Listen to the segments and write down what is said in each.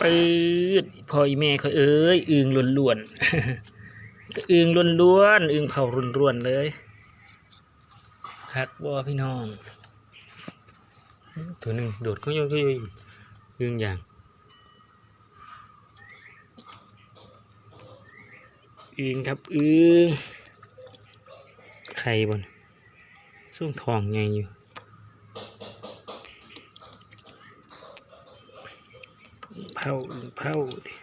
ปืดพ่ออีแม่เขาเอ้ยอึงล้วนๆอึงล้วนๆอึงเผาล้วนๆเลยคักบ่พี่น้อง ตัวหนึ่งโดดก็ย่อยก็ย่อยอึงอย่างอึงครับอึงไข่บนส่วงทองไงอยู่ เผาเผาดิ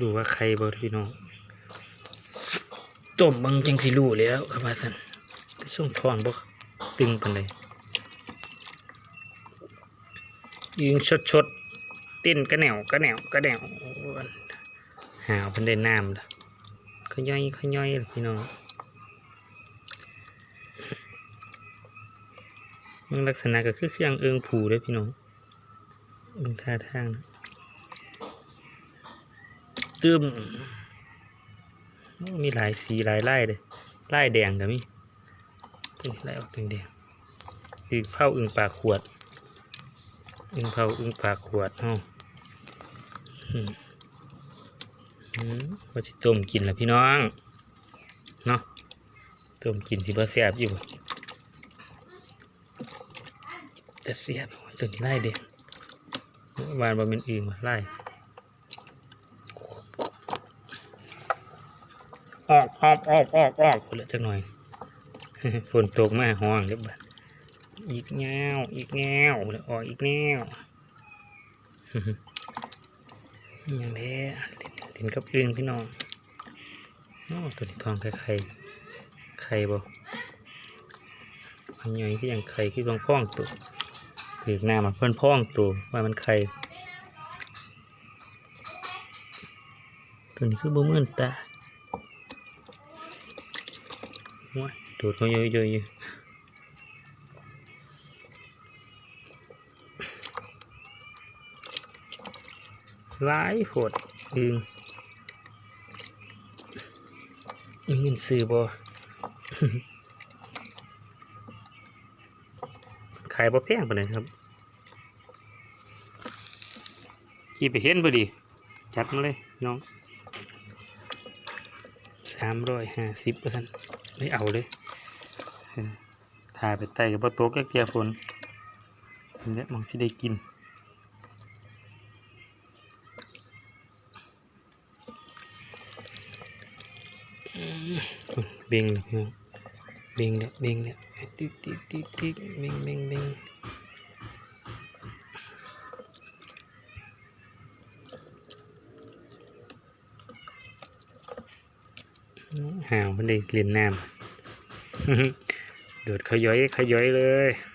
รู้ว่าใครบ่พี่น้องต้มบังจังสิรู้แล้วครับว่าสันแต่งทองบ่ตึงปานใดยิงชดชดเต้นกระแนวกระแนวกระแนวหาวเพิ่นได้น้ำละขย่อยขย่อยพี่น้องมันลักษณะก็คือเครื่องเอิงผูเด้อพี่น้อง มึงท่าทางนะตึมโอ้มีหลายสีหลายไล่เลยไล่แดงก็มีตัวนี้ไล่ออกแดงๆอึ่งเผาอึ่งปากขวด อึ่งเผาอึ่งปากขวดเอ้าอืมอืมว่าสิต้มกินละพี่น้องเนาะต้มกินสิบ่แซ่บอยู่บ่แต่แซ่บตัวนี้ไล่แดง วานบะเป็นอื่นมาไล่ออกออกออกออกออกคนละจักหน่อยฝนตกมาห้องเดี๋ยบัดอีกแงวอีกแงวเลยออกอีกแงวอย่างนี้เล่นกับอื่นพี่น้องโอ้ตัวนี้ทองไข่ไข่ไข่บ่อันใหญ่ที่ยังไข่ที่บางพ่องตัวถือหน้ามาเพื่อนพ้องตัวว่ามันใค ตัวนี้คือบ่เหมือนตาว้ายโดดเขาเยอะๆอยู่หลายโหดดึงมีเงินซื้อบ่ขายบ่แพงปานใดครับกี่ไปเห็นพอดี จัดมาเลยน้อง สามร้อยห้าสิบเปอร์เซ็นต์ไม่เอาเลยเออถ่ายไปไต่กับประตูแก้เกียร์ฝนเนี่ยมองสิได้กินอืมเบ่งเลยพี่น้องเบ่งแล้วเบ่งแล้วติ๊กติ๊กติ๊กติ๊กเบ่งเบ่งเบ่ง ห่าวมันได้เรียนน้ำโดดขย้อยขย้อยเลย